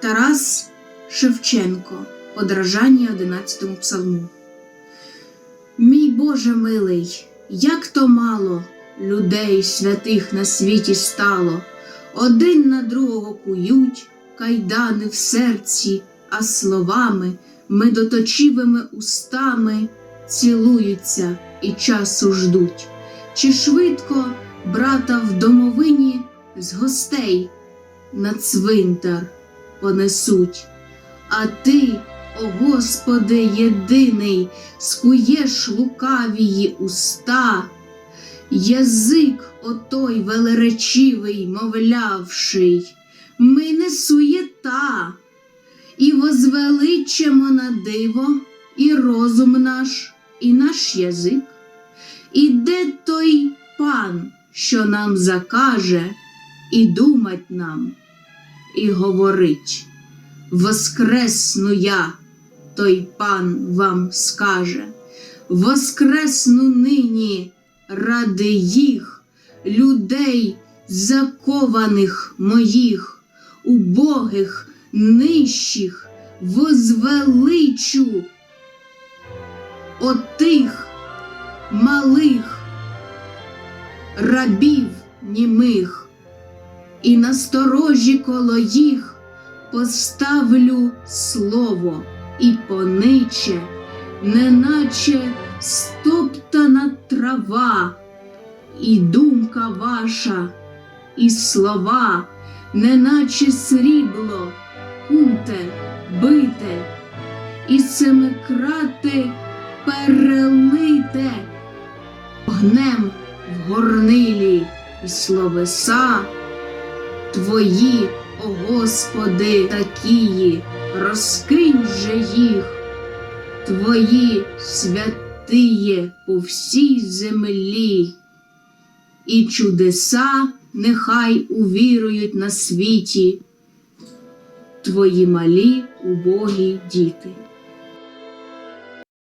Тарас Шевченко, подражання 11 псалму. Мій Боже милий, як то мало людей святих на світі стало, один на другого кують, кайдани в серці, а словами, медоточивими устами цілуються і часу ждуть. Чи швидко брата в домовині з гостей на цвинтар понесуть? А ти, о Господи, єдиний, скуєш лукавії уста, язик отой велеречивий, мовлявший, ми не суєта, і возвеличимо на диво і розум наш, і наш язик. І де той пан, що нам закаже, і думать нам, і говорить, воскресну я, той пан вам скаже, воскресну нині ради їх, людей, закованих моїх, убогих, нижчих, возвеличу. Отих малих рабів німих, і насторожі коло їх поставлю слово і пониче, неначе стоптана трава, і думка ваша, і слова, неначе срібло, куте, бите, і семикрати перелите огнем в горнилі і словеса Твої, о Господи, такії, розкинь же їх, Твої святиє по всій землі, і чудеса нехай увірують на світі, Твої малі убогі діти.